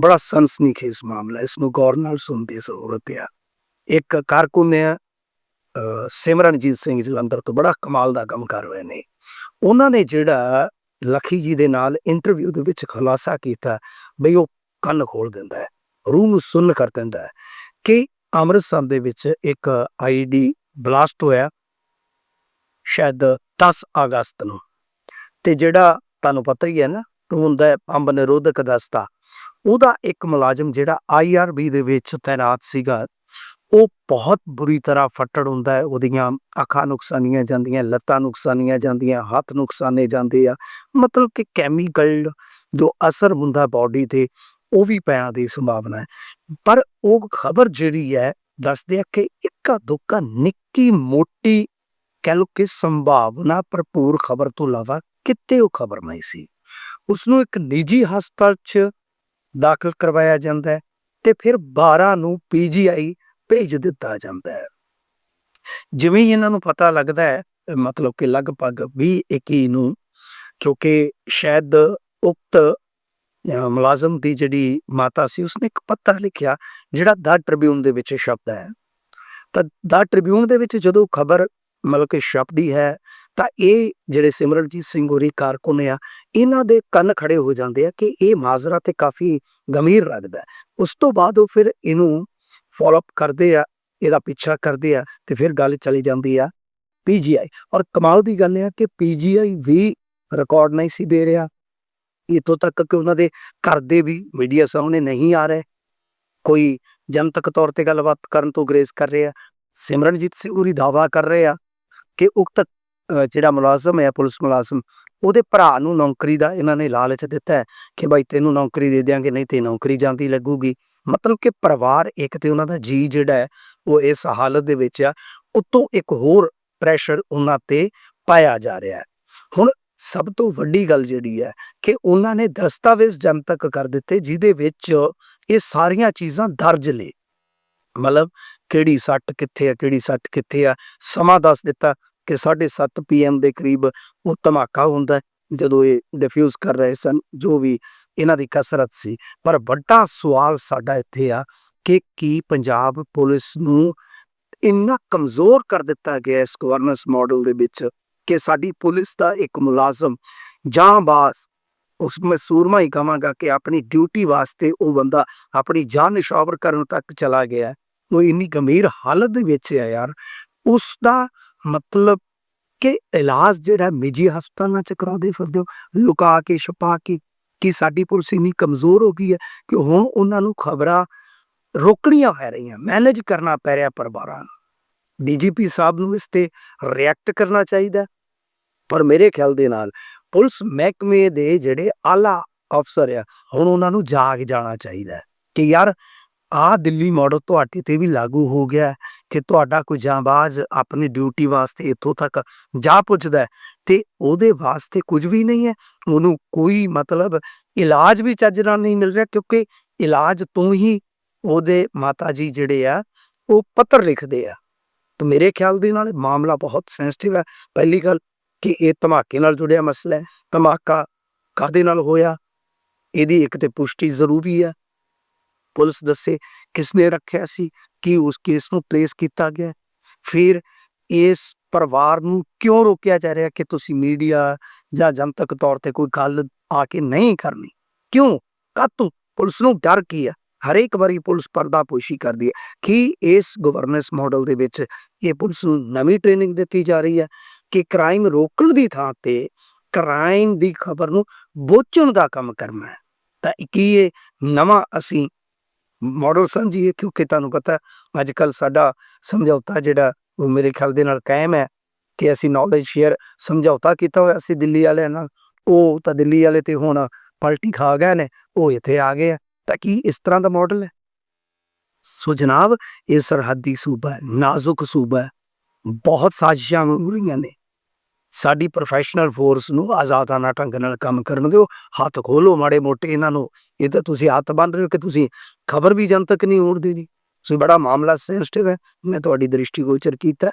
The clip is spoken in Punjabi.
ਬੜਾ ਸਨਸਨੀਖੇਜ਼ ਮਾਮਲਾ ਹੈ। ਇਸ ਨੂੰ ਗੌਰ ਨਾਲ ਸੁਣਨ ਦੀ ਜ਼ਰੂਰਤ ਹੈ ਇੱਕ ਕਾਰਕੁਨ ਹੈ ਸਿਮਰਨਜੀਤ ਸਿੰਘ ਜਲੰਧਰ ਤੋਂ ਬੜਾ ਕਮਾਲ ਦਾ ਕੰਮ ਕਰ ਰਹੇ ਨੇ। ਉਹਨਾਂ ਨੇ ਜਿਹੜਾ ਲਖੀ ਜੀ ਦੇ ਨਾਲ ਇੰਟਰਵਿਊ ਦੇ ਵਿੱਚ ਖੁਲਾਸਾ ਕੀਤਾ, ਬਈ ਉਹ ਕੰਨ ਖੋਲ ਦਿੰਦਾ ਹੈ, ਰੂਹ ਨੂੰ ਸੁੰਨ ਕਰ ਦਿੰਦਾ ਹੈ ਕਿ ਅੰਮ੍ਰਿਤਸਰ ਦੇ ਵਿੱਚ ਇੱਕ ਆਈਡੀ ਬਲਾਸਟ ਹੋਇਆ, ਸ਼ਾਇਦ 10 ਅਗਸਤ ਨੂੰ। ਤੇ ਜਿਹੜਾ ਤੁਹਾਨੂੰ ਪਤਾ ਹੀ ਹੈ ਨਾ ਉਹ ਹੁੰਦਾ ਹੈ ਅੰਬ ਨਿਰੋਧਕ ਦਸਤਾ। ਉਹਦਾ ਇੱਕ ਮੁਲਾਜ਼ਮ ਜਿਹੜਾ ਆਈਆਰਬੀ ਦੇ ਵਿੱਚ ਤਾਇਨਾਤ ਸੀਗਾ, ਉਹ ਬਹੁਤ ਬੁਰੀ ਤਰ੍ਹਾਂ ਫੱਟੜ ਹੁੰਦਾ ਹੈ, ਉਹਦੀਆਂ ਅੱਖਾਂ ਨੁਕਸਾਨੀਆਂ ਜਾਂਦੀਆਂ, ਲੱਤਾਂ ਨੁਕਸਾਨੀਆਂ ਜਾਂਦੀਆਂ, ਹੱਥ ਨੁਕਸਾਨੇ ਜਾਂਦੇ ਆ। ਮਤਲਬ ਕਿ ਕੈਮੀਕਲ ਜੋ ਅਸਰ ਹੁੰਦਾ ਬਾਡੀ ਤੇ, ਉਹ ਵੀ ਪੈਣ ਦੀ ਸੰਭਾਵਨਾ ਹੈ। ਪਰ ਉਹ ਖਬਰ ਜਿਹੜੀ ਹੈ, ਦੱਸਦੇ ਆ ਕਿ ਇੱਕਾ ਦੁੱਕਾ ਨਿੱਕੀ ਮੋਟੀ ਕਹਿ ਲਓ ਕਿ ਸੰਭਾਵਨਾ ਭਰਪੂਰ ਖਬਰ ਤੋਂ ਇਲਾਵਾ ਕਿਤੇ ਉਹ ਖਬਰ ਨਹੀਂ ਸੀ। ਉਸ ਨੂੰ ਇੱਕ ਨਿੱਜੀ ਹਸਪਤਾਲ 'ਚ ਦਾਖਲ ਕਰਵਾਇਆ ਜਾਂਦਾ ਹੈ ਤੇ ਫਿਰ 12 ਨੂੰ ਪੀਜੀਆਈ ਭੇਜ ਦਿੱਤਾ ਜਾਂਦਾ ਹੈ। ਜਿਵੇਂ ਹੀ ਇਹਨਾਂ ਨੂੰ ਪਤਾ ਲੱਗਦਾ ਹੈ ਮਤਲਬ ਕਿ ਲਗਭਗ 20 21 ਨੂੰ, ਕਿਉਂਕਿ ਸ਼ਾਇਦ ਉਕਤ ਮੁਲਾਜ਼ਮ ਦੀ ਜਿਹੜੀ ਮਾਤਾ ਸੀ, ਉਸਨੇ ਇੱਕ ਪੱਤਰ ਲਿਖਿਆ ਜਿਹੜਾ ਦਾ ਟ੍ਰਿਬਿਊਨ ਦੇ ਵਿੱਚ ਸ਼ਬਦ ਹੈ। ਤਾਂ ਦਾ ਟ੍ਰਿਬਿਊਨ ਦੇ ਵਿੱਚ ਜਦੋਂ ਖਬਰ ਮਤਲਬ ਕਿ ਛਪਦੀ ਹੈ ਤਾਂ ਇਹ ਜਿਹੜੇ ਸਿਮਰਨਜੀਤ ਸਿੰਘ ਹੋਰੀ ਕਾਰਕੁਨ ਆ ਇਹਨਾਂ ਦੇ ਕੰਨ ਖੜੇ ਹੋ ਜਾਂਦੇ ਆ ਕਿ ਇਹ ਮਾਜ਼ਰਾ ਤੇ ਕਾਫੀ ਗੰਭੀਰ ਲੱਗਦਾ ਉਸ ਤੋਂ ਬਾਅਦ ਉਹ ਫਿਰ ਇਹਨੂੰ ਫਾਲੋਅਪ ਕਰਦੇ ਆ ਇਹਦਾ ਪਿੱਛਾ ਕਰਦੇ ਆ ਤੇ ਫਿਰ ਗੱਲ ਚਲੀ ਜਾਂਦੀ ਆ ਪੀਜੀਆਈ ਔਰ ਕਮਾਲ ਦੀ ਗੱਲ ਇਹ ਆ ਕਿ ਪੀਜੀਆਈ ਵੀ ਰਿਕਾਰਡ ਨਹੀਂ ਸੀ ਦੇ ਰਿਹਾ। ਇਤੋਂ ਤੱਕ ਕਿ ਉਹਨਾਂ ਦੇ ਘਰ ਦੇ ਵੀ ਮੀਡੀਆ ਸਾਹਮਣੇ ਨਹੀਂ ਆ ਰਹੇ। ਕੋਈ ਜਨਤਕ ਤੌਰ ਤੇ ਗੱਲਬਾਤ ਕਰਨ ਤੋਂ ਗਰੇਜ਼ ਕਰ ਰਿਹਾ ਸਿਮਰਨਜੀਤ ਸਿੰਘ ਉਰੀ ਦਾਵਾ ਕਰ ਰਹੇ ਆ ਕਿ ਉਕਤ ਅ, ਜਿਹੜਾ ਮੁਲਾਜ਼ਮ ਹੈ, ਪੁਲਿਸ ਮੁਲਾਜ਼ਮ, ਉਹਦੇ ਭਰਾ ਨੂੰ ਨੌਕਰੀ ਦਾ ਇਹਨਾਂ ਨੇ ਲਾਲਚ ਦਿੱਤਾ ਹੈ ਕਿ ਭਾਈ ਤੈਨੂੰ ਨੌਕਰੀ ਦੇ ਦਿਆਂਗੇ, ਨਹੀਂ ਤੇ ਨੌਕਰੀ ਜਾਂਦੀ ਲੱਗੂਗੀ। ਮਤਲਬ ਕਿ ਪਰਿਵਾਰ ਇੱਕ ਤੇ ਉਹਨਾਂ ਦਾ ਜੀ ਜਿਹੜਾ ਹੈ, ਉਹ ਇਸ ਹਾਲਤ ਦੇ ਵਿੱਚ ਆ। ਉਤੋਂ ਇੱਕ ਹੋਰ ਪ੍ਰੈਸ਼ਰ ਉਹਨਾਂ ਤੇ ਪਾਇਆ ਜਾ ਰਿਹਾ ਹੈ। ਹੁਣ ਸਭ ਤੋਂ ਵੱਡੀ ਗੱਲ ਜਿਹੜੀ ਹੈ ਕਿ ਉਹਨਾਂ ਨੇ ਦਸਤਾਵੇਜ਼ ਜਨਤਕ ਕਰ ਦਿੱਤੇ, ਜਿਹਦੇ ਵਿੱਚ ਇਹ ਸਾਰੀਆਂ ਚੀਜ਼ਾਂ ਦਰਜ ਨੇ। ਮਤਲਬ ਕਿਹੜੀ ਸੱਟ ਕਿੱਥੇ ਆ, ਕਿਹੜੀ ਸੱਟ ਕਿੱਥੇ ਆ, ਸਮਾਂ ਦੱਸ ਦਿੱਤਾ। ਕਿ 7:30 ਪੀਐਮ ਦੇ ਕਰੀਬ ਉਹ ਧਮਾਕਾ ਹੁੰਦਾ ਜਦੋਂ ਇਹ ਡਿਫਿਊਜ਼ ਕਰ ਰਹੇ ਸਨ, ਜੋ ਵੀ ਇਹਨਾਂ ਦੀ ਕਸਰਤ ਸੀ। ਪਰ ਵੱਡਾ ਸਵਾਲ ਸਾਡਾ ਇੱਥੇ ਆ ਕਿ ਕੀ ਪੰਜਾਬ ਪੁਲਿਸ ਨੂੰ ਇੰਨਾ ਕਮਜ਼ੋਰ ਕਰ ਦਿੱਤਾ ਗਿਆ ਇਸ ਗਵਰਨੈਂਸ ਮਾਡਲ ਦੇ ਵਿੱਚ ਕਿ ਸਾਡੀ ਪੁਲਿਸ ਦਾ ਇੱਕ ਮੁਲਾਜ਼ਮ ਜਾਂ ਬਾਸ, ਉਸ ਮੈਂ ਸੂਰਮਾ ਹੀ ਕਹਾਂਗਾ ਕਿ ਆਪਣੀ ਡਿਊਟੀ ਵਾਸਤੇ ਉਹ ਬੰਦਾ ਆਪਣੀ ਜਾਨ ਨਿਸ਼ਾਵਰ ਕਰਨ ਤੱਕ ਚਲਾ ਗਿਆ ਉਹ ਇੰਨੀ ਗੰਭੀਰ ਹਾਲਤ ਦੇ ਵਿੱਚ ਹੈ ਯਾਰ। ਉਸ ਦਾ ਮਤਲਬ ਕਿ ਇਲਾਜ ਜਿਹੜਾ ਨਿੱਜੀ ਹਸਪਤਾਲਾਂ ਚ ਕਰਾਉਂਦੇ ਫਿਰਦੇ ਹੋ, ਲੁਕਾ ਕੇ, ਛੁਪਾ ਕੇ, ਕਿ ਸਾਡੀ ਪੁਲਿਸ ਇੰਨੀ ਕਮਜ਼ੋਰ ਹੋ ਗਈ ਹੈ ਕਿ ਹੁਣ ਉਹਨਾਂ ਨੂੰ ਖਬਰਾਂ ਰੋਕਣੀਆਂ ਪੈ ਰਹੀਆਂ ਮੈਨੇਜ ਕਰਨਾ ਪੈ ਰਿਹਾ ਪਰਿਵਾਰਾਂ ਨੂੰ। ਡੀਜੀਪੀ ਸਾਹਿਬ ਨੂੰ ਇਸ ਤੇ ਰਿਐਕਟ ਕਰਨਾ ਚਾਹੀਦਾ ਪਰ ਮੇਰੇ ਖਿਆਲ ਦੇ ਨਾਲ ਪੁਲਿਸ ਮਹਿਕਮੇ ਦੇ ਜਿਹੜੇ ਆਲਾ ਅਫਸਰ ਆ, ਹੁਣ ਉਹਨਾਂ ਨੂੰ ਜਾਗ ਜਾਣਾ ਚਾਹੀਦਾ ਕਿ ਯਾਰ ਆ ਦਿੱਲੀ ਮਾਡਲ ਤੁਹਾਡੇ ਤੇ ਵੀ ਲਾਗੂ ਹੋ ਗਿਆ ਕਿ ਤੁਹਾਡਾ ਕੋਈ ਜਾਂਬਾਜ਼ ਆਪਣੀ ਡਿਊਟੀ ਵਾਸਤੇ ਇੱਥੋਂ ਤੱਕ ਜਾ ਪੁੱਜਦਾ ਤੇ ਉਹਦੇ ਵਾਸਤੇ ਕੁਝ ਵੀ ਨਹੀਂ ਹੈ। ਉਹਨੂੰ ਕੋਈ ਮਤਲਬ ਇਲਾਜ ਵੀ ਚੱਜ ਨਾਲ ਨਹੀਂ ਮਿਲ ਰਿਹਾ ਕਿਉਂਕਿ ਇਲਾਜ ਤੋਂ ਹੀ ਉਹਦੇ ਮਾਤਾ ਜੀ ਜਿਹੜੇ ਆ, ਉਹ ਪੱਤਰ ਲਿਖਦੇ ਆ। ਤਾਂ ਮੇਰੇ ਖਿਆਲ ਦੇ ਨਾਲ ਮਾਮਲਾ ਬਹੁਤ ਸੈਂਸਿਟਿਵ ਹੈ। ਪਹਿਲੀ ਗੱਲ ਕਿ ਇਹ ਧਮਾਕੇ ਨਾਲ ਜੁੜਿਆ ਮਸਲਾ ਹੈ। ਧਮਾਕਾ ਕਾਦੇ ਨਾਲ ਹੋਇਆ? ਇਹਦੀ ਇੱਕ ਤੇ ਪੁਸ਼ਟੀ ਜ਼ਰੂਰੀ ਹੈ। ਪੁਲਿਸ ਦੱਸੇ ਕਿਸਨੇ ਰੱਖਿਆ ਸੀ, ਕਿ ਉਸ ਕੇਸ ਨੂੰ ਟ੍ਰੇਸ ਕੀਤਾ ਗਿਆ। ਫਿਰ ਇਸ ਪਰਿਵਾਰ ਨੂੰ ਕਿਉਂ ਰੋਕਿਆ ਜਾ ਰਿਹਾ ਕਿ ਤੁਸੀਂ ਮੀਡੀਆ ਜਾਂ ਜਨਤਕ ਤੌਰ ਤੇ ਕੋਈ ਗੱਲ ਆ ਕੇ ਨਹੀਂ ਕਰਨੀ? ਕਿਉਂ? ਕਾਤੋਂ ਪੁਲਿਸ ਨੂੰ ਡਰ ਕੀ ਹੈ ਹਰੇਕ ਵਾਰੀ ਪੁਲਿਸ ਪਰਦਾ ਪੋਸ਼ੀ ਕਰਦੀ ਹੈ ਕਿ ਇਸ ਗਵਰਨੈਂਸ ਮਾਡਲ ਦੇ ਵਿੱਚ ਇਹ ਪੁਲਿਸ ਨੂੰ ਨਵੀਂ ਟ੍ਰੇਨਿੰਗ ਦਿੱਤੀ ਜਾ ਰਹੀ ਹੈ ਕਿ ਕ੍ਰਾਈਮ ਰੋਕਣ ਦੀ ਥਾਂ ਤੇ ਕ੍ਰਾਈਮ ਦੀ ਖਬਰ ਨੂੰ ਬੋਚਣ ਦਾ ਕੰਮ ਕਰਨਾ ਹੈ। ਤਾਂ ਕੀ ਇਹ ਨਵਾਂ ਅਸੀਂ ਮਾਡਲ ਸਮਝੀਏ, ਕਿਉਂਕਿ ਤੁਹਾਨੂੰ ਪਤਾ ਅੱਜ ਕੱਲ ਸਾਡਾ ਸਮਝੌਤਾ ਜਿਹੜਾ, ਉਹ ਮੇਰੇ ਖਿਆਲ ਦੇ ਨਾਲ ਕਾਇਮ ਹੈ ਕਿ ਅਸੀਂ ਨੌਲੇਜ ਸ਼ੇਅਰ ਸਮਝੌਤਾ ਕੀਤਾ ਹੋਇਆ ਸੀ ਦਿੱਲੀ ਵਾਲਿਆਂ ਨਾਲ। ਉਹ ਤਾਂ ਦਿੱਲੀ ਵਾਲੇ ਤੇ ਹੁਣ ਪਲਟੀ ਖਾ ਗਏ ਨੇ, ਉਹ ਇੱਥੇ ਆ ਗਏ ਆ। ਤਾਂ ਕੀ ਇਸ ਤਰ੍ਹਾਂ ਦਾ ਮਾਡਲ ਹੈ? ਸੋ ਜਨਾਬ, ਇਹ ਸਰਹੱਦੀ ਸੂਬਾ ਹੈ, ਨਾਜ਼ੁਕ ਸੂਬਾ ਹੈ। ਬਹੁਤ ਸਾਜ਼ਿਸ਼ਾਂ ਹੋ ਰਹੀਆਂ ਨੇ। ਸਾਡੀ ਪ੍ਰੋਫੈਸ਼ਨਲ ਫੋਰਸ ਨੂੰ ਆਜ਼ਾਦਾਨਾ ਢੰਗ ਨਾਲ ਕੰਮ ਕਰਨ ਦਿਓ, ਹੱਥ ਖੋਲੋ ਮਾੜੇ ਮੋਟੇ ਇਹਨਾਂ ਨੂੰ, ਇਹ ਤਾਂ ਤੁਸੀਂ ਹੱਥ ਬੰਨ ਰਹੇ ਹੋ ਕਿ ਤੁਸੀਂ ਖਬਰ ਵੀ ਜਨਤਕ ਨਹੀਂ ਹੋਣ ਦੇਣੀ। ਸੋ ਇਹ ਬੜਾ ਮਾਮਲਾ ਸੈਂਸਿਟਿਵ ਹੈ, ਮੈਂ ਤੁਹਾਡੀ ਦ੍ਰਿਸ਼ਟੀਗੋਚਰ ਕੀਤਾ।